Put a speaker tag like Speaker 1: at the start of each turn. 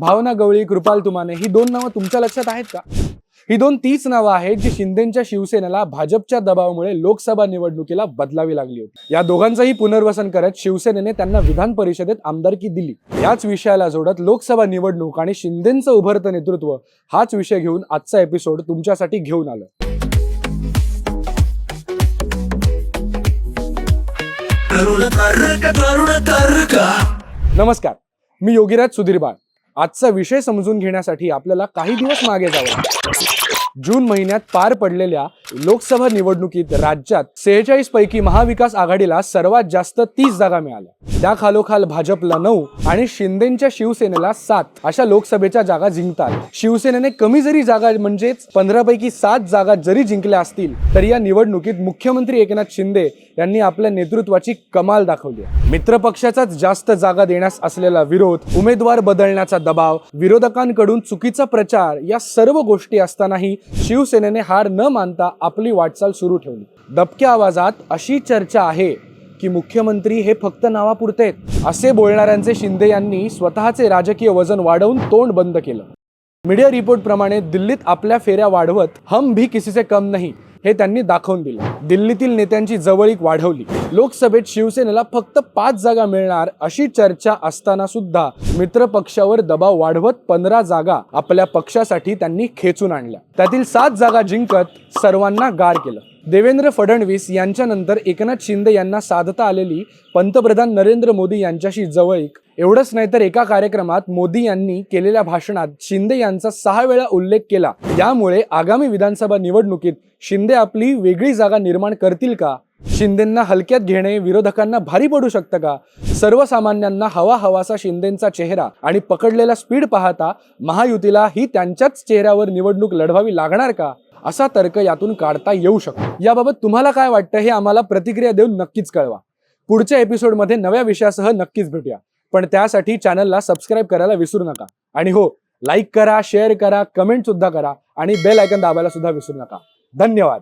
Speaker 1: भावना गवळी कृपाल तुमाने ही दोन नावं तुमच्या लक्षात आहेत का? ही दोन तीच नावं आहेत जी शिंदेच्या शिवसेनेला भाजपच्या दबावामुळे लोकसभा निवडणुकीला बदलावी लागली होती. या दोघांचंही पुनर्वसन करत शिवसेनेने त्यांना विधान परिषदेत आमदारकी दिली. याच विषयाला जोडत लोकसभा निवडणूक आणि शिंदेचं उभरतं नेतृत्व हाच विषय घेऊन आजचा एपिसोड तुमच्यासाठी घेऊन आलो नमस्कार मी योगीराज सुधीरबाळ आजचा विषय समजून घेण्यासाठी आपल्याला काही दिवस मागे जावं. जून महिन्यात पार पडलेल्या लोकसभा निवडणुकीत राज्यात सेहेचाळीस पैकी महाविकास आघाडीला सर्वात जास्त तीस जागा मिळाल्या त्या खालोखाल भाजपला नऊ आणि शिंदेच्या शिवसेनेला सात अशा लोकसभेच्या जागा जिंकतात शिवसेनेने कमी जरी जागा म्हणजेच पंधरा पैकी सात जागा जरी जिंकल्या असतील तरी या निवडणुकीत मुख्यमंत्री एकनाथ शिंदे यांनी आपल्या नेतृत्वाची कमाल दाखवली आहे. मित्रपक्षाचाच जास्त जागा देण्यास असलेला विरोध उमेदवार बदलण्याचा दबाव विरोधकांकडून चुकीचा प्रचार या सर्व गोष्टी असतानाही शिवसेनेने हार न मानता आपली वाटचाल सुरू ठेवली दबक्या आवाजात अशी चर्चा आहे की मुख्यमंत्री हे फक्त नावापुरते आहेत. असे बोलणाऱ्यांचे शिंदे यांनी स्वतःचे राजकीय वजन वाढवून तोंड बंद केलं मीडिया रिपोर्ट प्रमाणे दिल्लीत आपल्या फेऱ्या वाढवत हम भी किसीचे कम नाही हे त्यांनी दाखवून दिलं. दिल्लीतील नेत्यांची जवळीक वाढवली. लोकसभेत शिवसेनेला फक्त पाच जागा मिळणार अशी चर्चा असताना सुद्धा मित्र पक्षावर दबाव वाढवत पंधरा जागा आपल्या पक्षासाठी त्यांनी खेचून आणल्या. त्यातील सात जागा जिंकत सर्वांना गार केलं. देवेंद्र फडणवीस यांच्यानंतर एकनाथ शिंदे यांना साधता आलेली पंतप्रधान नरेंद्र मोदी यांच्याशी जवळीक. एवढंच नाही तर एका कार्यक्रमात मोदी यांनी केलेल्या भाषणात शिंदे यांचा सहा वेळा उल्लेख केला. यामुळे आगामी विधानसभा निवडणुकीत शिंदे आपली वेगळी जागा निर्माण करतील का? शिंदेंना हलक्यात घेणे विरोधकांना भारी पडू शकतं का? सर्वसामान्यांना हवा हवासा शिंदेंचा चेहरा आणि पकडलेला स्पीड पाहता महायुतीला ही त्यांच्याच चेहऱ्यावर निवडणूक लढवावी लागणार का? असा तर्क यातून काढता येऊ शकतो. याबाबत तुम्हाला काय वाटतं हे आम्हाला प्रतिक्रिया देऊन नक्कीच कळवा. पुढच्या एपिसोडमध्ये नव्या विषयासह नक्कीच भेटूया. पण त्यासाठी चॅनलला सबस्क्राईब करायला विसरू नका. आणि हो लाईक करा शेअर करा कमेंट सुद्धा करा आणि बेल आयकन दाबायला सुद्धा विसरू नका. धन्यवाद.